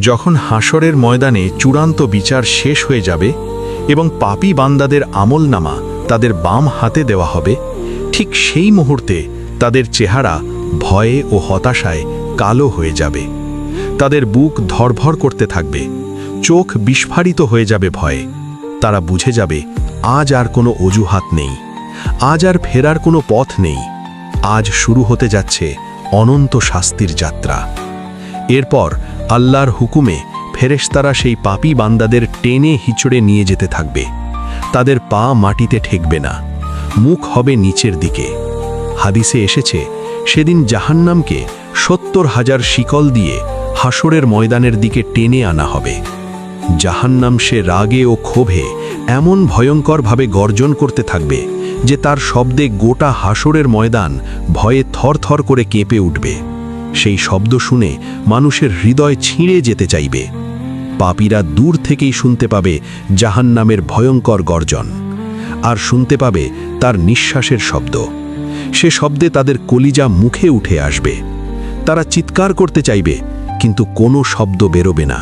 যখন হাসরের ময়দানে চূড়ান্ত বিচার শেষ হয়ে যাবে এবং পাপী বান্দাদের আমলনামা তাদের বাম হাতে দেওয়া হবে, ঠিক সেই মুহূর্তে তাদের চেহারা ভয়ে ও হতাশায় কালো হয়ে যাবে। তাদের বুক ধরভর করতে থাকবে, চোখ বিস্ফারিত হয়ে যাবে ভয়ে। তারা বুঝে যাবে, আজ আর কোনো অজুহাত নেই, আজ আর ফেরার কোনো পথ নেই, আজ শুরু হতে যাচ্ছে অনন্ত শাস্তির যাত্রা। এরপর আল্লাহর হুকুমে ফেরেশতারা সেই পাপী বান্দাদের টেনে হিচড়ে নিয়ে যেতে থাকবে। তাদের পা মাটিতে ঠেকবে না। মুখ হবে নিচের দিকে। হাদিসে এসেছে, সেদিন জাহান্নামকে সত্তর হাজার শিকল দিয়ে হাসরের ময়দানের দিকে টেনে আনা হবে। জাহান্নাম সে রাগে ও ক্ষোভে এমন ভয়ঙ্করভাবে গর্জন করতে থাকবে যে তার শব্দে গোটা হাসরের ময়দান ভয়ে থরথর করে কেঁপে উঠবে। সেই শব্দ শুনে মানুষের হৃদয় ছিঁড়ে যেতে চাইবে। পাপীরা দূর থেকেই শুনতে পাবে জাহান্নামের ভয়ঙ্কর গর্জন, আর শুনতে পাবে তার নিঃশ্বাসের শব্দ। সে শব্দে তাদের কলিজা মুখে উঠে আসবে। তারা চিৎকার করতে চাইবে, কিন্তু কোনো শব্দ বেরোবে না।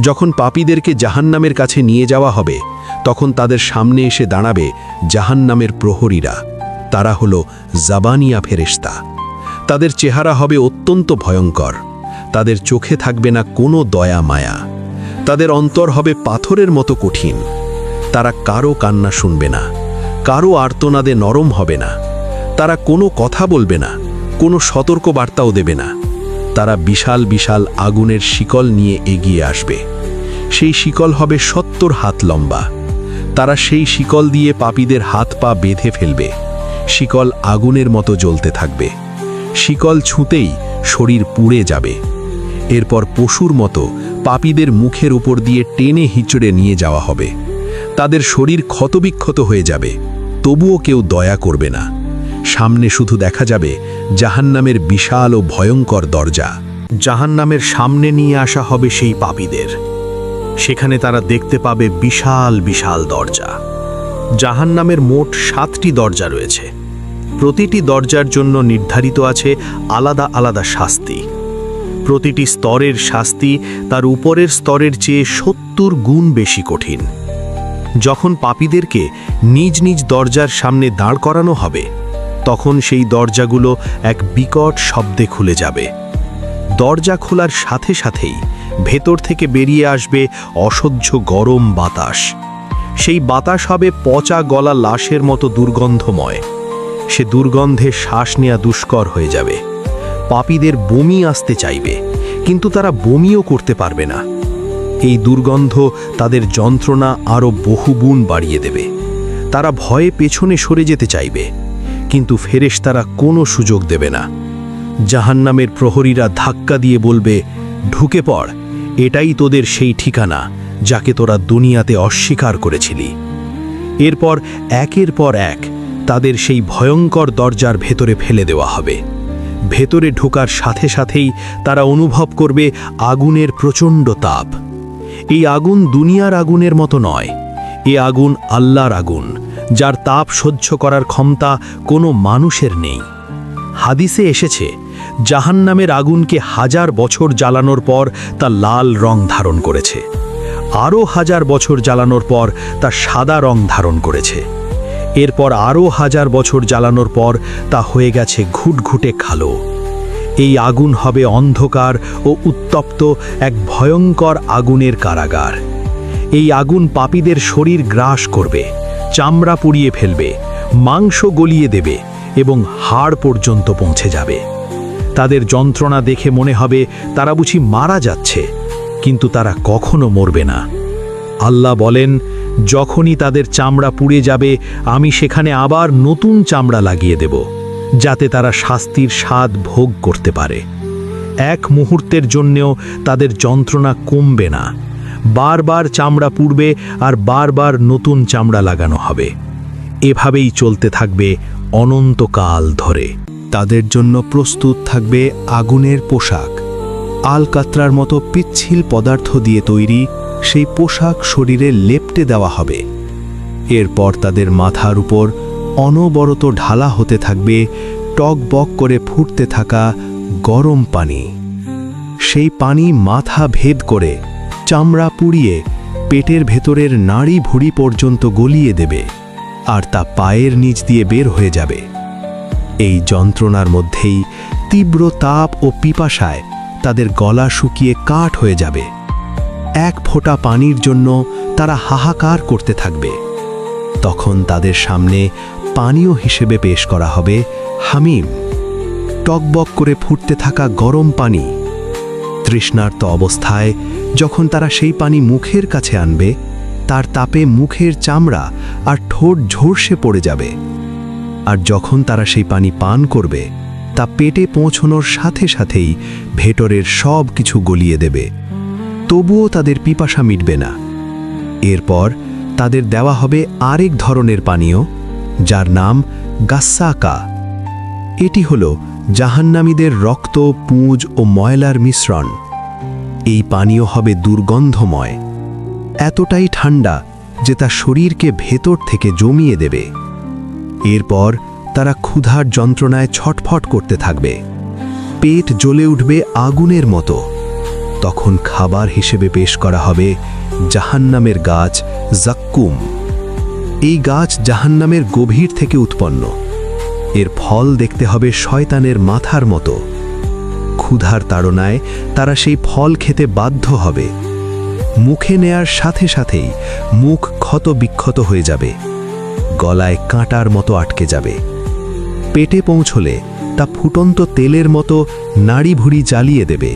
যখন পাপীদেরকে জাহান্নামের কাছে নিয়ে যাওয়া হবে, তখন তাদের সামনে এসে দাঁড়াবে জাহান্নামের প্রহরীরা। তারা হল জাবানিয়া ফেরেশতা। তাদের চেহারা হবে অত্যন্ত ভয়ঙ্কর। তাদের চোখে থাকবে না কোনো দয়া, মায়া। তাদের অন্তর হবে পাথরের মতো কঠিন। তারা কারও কান্না শুনবে না, কারও আর্তনাদে নরম হবে না। তারা কোনো কথা বলবে না, কোনো সতর্ক বার্তাও দেবে না। তারা বিশাল বিশাল আগুনের শিকল নিয়ে এগিয়ে আসবে। সেই শিকল হবে সত্তর হাত লম্বা। তারা সেই শিকল দিয়ে পাপীদের হাত পা বেঁধে ফেলবে। শিকল আগুনের মতো জ্বলতে থাকবে। শিকল ছুঁতেই শরীর পুড়ে যাবে। এরপর পশুর মতো পাপীদের মুখের উপর দিয়ে টেনে হিচড়ে নিয়ে যাওয়া হবে। তাদের শরীর ক্ষতবিক্ষত হয়ে যাবে। তবুও কেউ দয়া করবে না। সামনে শুধু দেখা যাবে জাহান্নামের বিশাল ও ভয়ঙ্কর দরজা। জাহান্নামের সামনে নিয়ে আসা হবে সেই পাপীদের। সেখানে তারা দেখতে পাবে বিশাল বিশাল দরজা। জাহান্নামের মোট সাতটি দরজা রয়েছে। প্রতিটি দরজার জন্য নির্ধারিত আছে আলাদা আলাদা শাস্তি। প্রতিটি স্তরের শাস্তি তার উপরের স্তরের চেয়ে সত্তর গুণ বেশি কঠিন। যখন পাপীদেরকে নিজ নিজ দরজার সামনে দাঁড় করানো হবে, তখন সেই দরজাগুলো এক বিকট শব্দে খুলে যাবে। দরজা খোলার সাথে সাথেই ভেতর থেকে বেরিয়ে আসবে অসহ্য গরম বাতাস। সেই বাতাস হবে পচা গলা লাশের মতো দুর্গন্ধময়। সে দুর্গন্ধে শ্বাস নেওয়া দুষ্কর হয়ে যাবে। পাপীদের বমি আসতে চাইবে, কিন্তু তারা বমিও করতে পারবে না। এই দুর্গন্ধ তাদের যন্ত্রণা আরও বহুগুণ বাড়িয়ে দেবে। তারা ভয়ে পেছনে সরে যেতে চাইবে, কিন্তু ফেরেশতারা কোনো সুযোগ দেবে না। জাহান্নামের প্রহরীরা ধাক্কা দিয়ে বলবে, ঢুকে পড়, এটাই তোদের সেই ঠিকানা, যাকে তোরা দুনিয়াতে অস্বীকার করেছিলি। এরপর একের পর এক তাদের সেই ভয়ঙ্কর দরজার ভেতরে ফেলে দেওয়া হবে। ভেতরে ঢোকার সাথে সাথেই তারা অনুভব করবে আগুনের প্রচণ্ড তাপ। এই আগুন দুনিয়ার আগুনের মতো নয়, এ আগুন আল্লাহর আগুন, যার তাপ সহ্য করার ক্ষমতা কোনো মানুষের নেই। হাদিসে এসেছে, জাহান্নামের আগুনকে হাজার বছর জ্বালানোর পর তা লাল রং ধারণ করেছে। আরও হাজার বছর জ্বালানোর পর তা সাদা রং ধারণ করেছে। এরপর আরও হাজার বছর জ্বালানোর পর তা হয়ে গেছে ঘুটঘুটে খালো। এই আগুন হবে অন্ধকার ও উত্তপ্ত এক ভয়ঙ্কর আগুনের কারাগার। এই আগুন পাপীদের শরীর গ্রাস করবে, চামড়া পুড়িয়ে ফেলবে, মাংস গলিয়ে দেবে এবং হাড় পর্যন্ত পৌঁছে যাবে। তাদের যন্ত্রণা দেখে মনে হবে তারা বুঝি মারা যাচ্ছে, কিন্তু তারা কখনো মরবে না। আল্লাহ বলেন যখনই তাদের চামড়া পুড়ে যাবে, আমি সেখানে আবার নতুন চামড়া লাগিয়ে দেব, যাতে তারা শাস্তির স্বাদ ভোগ করতে পারে। এক মুহূর্তের জন্যেও তাদের যন্ত্রণা কমবে না। বারবার চামড়া পুড়বে আর বারবার নতুন চামড়া লাগানো হবে। এভাবেই চলতে থাকবে অনন্তকাল ধরে। তাদের জন্য প্রস্তুত থাকবে আগুনের পোশাক। আলকাত্রার মতো পিচ্ছিল পদার্থ দিয়ে তৈরি সেই পোশাক শরীরে লেপটে দেওয়া হবে। এরপর তাদের মাথার উপর অনবরত ঢালা হতে থাকবে, টক বক করে ফুটতে থাকা গরম পানি। সেই পানি মাথা ভেদ করে চামড়া পুড়িয়ে পেটের ভেতরের নাড়ি ভুড়ি পর্যন্ত গলিয়ে দেবে আর তা পায়ের নিচ দিয়ে বের হয়ে যাবে। এই যন্ত্রণার মধ্যেই তীব্র তাপ ও পিপাসায় তাদের গলা শুকিয়ে কাঠ হয়ে যাবে। এক ফোঁটা পানির জন্য তারা হাহাকার করতে থাকবে। তখন তাদের সামনে পানীয় হিসেবে পেশ করা হবে হামিম। টকবক করে ফুটতে থাকা গরম পানি। তৃষ্ণার্ত অবস্থায় যখন তারা সেই পানি মুখের কাছে আনবে, তার তাপে মুখের চামড়া আর ঠোঁট ঝরসে পড়ে যাবে। আর যখন তারা সেই পানি পান করবে, তা পেটে পৌঁছনোর সাথে সাথেই ভেতরের সব কিছু গলিয়ে দেবে। তবুও তাদের পিপাসা মিটবে না। এরপর তাদের দেওয়া হবে আরেক ধরনের পানীয়, যার নাম গাস্সাকা। এটি হল জাহান্নামীদের রক্ত, পুঁজ ও ময়লার মিশ্রণ। এই পানীয় হবে দুর্গন্ধময়। এতটাই ঠান্ডা যে তা শরীরকে ভেতর থেকে জমিয়ে দেবে। এরপর তারা ক্ষুধার যন্ত্রণায় ছটফট করতে থাকবে। পেট জ্বলে উঠবে আগুনের মতো। তখন খাবার হিসেবে পেশ করা হবে জাহান্নামের গাছ জাক্কুম। এই গাছ জাহান্নামের গভীর থেকে উৎপন্ন। এর ফল দেখতে হবে শয়তানের মাথার মতো। ক্ষুধার তাড়নায় তারা সেই ফল খেতে বাধ্য হবে। মুখে নেয়ার সাথে সাথেই মুখ ক্ষত বিক্ষত হয়ে যাবে। গলায় কাঁটার মতো আটকে যাবে। পেটে পৌঁছলে তা ফুটন্ত তেলের মতো নাড়ি ভুড়ি জ্বালিয়ে দেবে।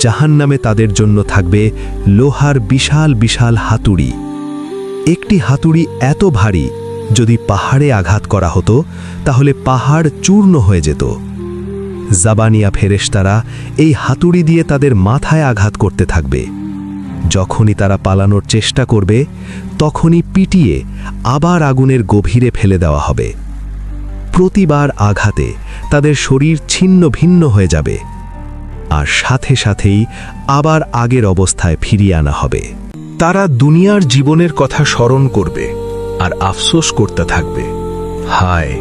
জাহান নামে তাদের জন্য থাকবে লোহার বিশাল বিশাল হাতুড়ি। একটি হাতুড়ি এত ভারী, যদি পাহাড়ে আঘাত করা হতো, তাহলে পাহাড় চূর্ণ হয়ে যেত। জাবানিয়া ফেরেশতারা এই হাতুড়ি দিয়ে তাদের মাথায় আঘাত করতে থাকবে। যখনই তারা পালানোর চেষ্টা করবে, তখনই পিটিয়ে আবার আগুনের গভীরে ফেলে দেওয়া হবে। প্রতিবার আঘাতে তাদের শরীর ছিন্ন ভিন্ন হয়ে যাবে। আর সাথে সাথেই আবার আগের অবস্থায় ফিরিয়ে আনা হবে। তারা দুনিয়ার জীবনের কথা স্মরণ করবে আর আফসোস করতে থাকবে। হায়,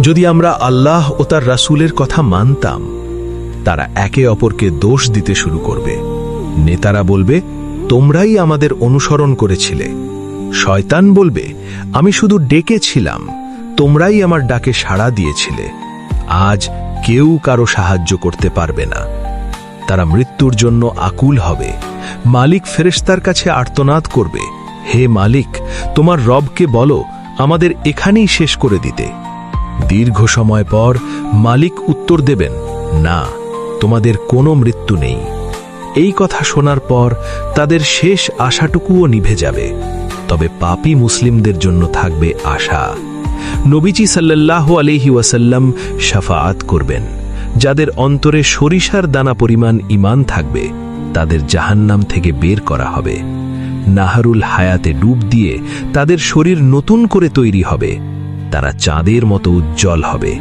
যদি আমরা আল্লাহ ও তার রাসূলের কথা মানতাম, তারা একে অপরকে দোষ দিতে শুরু করবে। নেতারা বলবে, তোমরাই আমাদের অনুসরণ করেছিলে। শয়তান বলবে, আমি শুধু ডেকেছিলাম তোমরাই আমার ডাকে সাড়া দিয়েছিলে। আজ কেউ কারও সাহায্য করতে পারবে না। তারা মৃত্যুর জন্য আকুল হবে। মালিক ফেরেশতার কাছে আর্তনাদ করবে। হে মালিক, তোমার রবকে বলো, আমাদের এখানেই শেষ করে দিতে। দীর্ঘ সময় পর মালিক উত্তর দেবেন, না, তোমাদের কোনো মৃত্যু নেই। এই কথা শোনার পর তাদের শেষ আশাটুকুও নিভে যাবে। তবে পাপী মুসলিমদের জন্য থাকবে আশা। নবীজি সাল্লাল্লাহু আলহি ওয়াসাল্লাম শাফাআত করবেন। যাদের অন্তরে সরিষার দানা পরিমাণ ইমান থাকবে, তাদের জাহান্নাম থেকে বের করা হবে। নাহারুল হায়াতে ডুব দিয়ে তাদের শরীর নতুন করে তৈরি হবে। তারা চাঁদের মতো উজ্জ্বল হবে।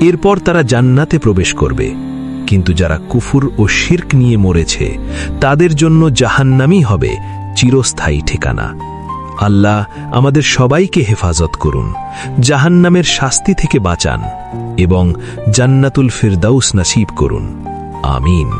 এরপর তারা জান্নাতে প্রবেশ করবে। কিন্তু যারা কুফুর ও শির্ক নিয়ে মরেছে, তাদের জন্য জাহান্নামই হবে চিরস্থায়ী ঠিকানা। আল্লাহ আমাদের সবাইকে হেফাজত করুন, জাহান্নামের শাস্তি থেকে বাঁচান এবং জান্নাতুল ফিরদাউস নাসিব করুন। আমিন।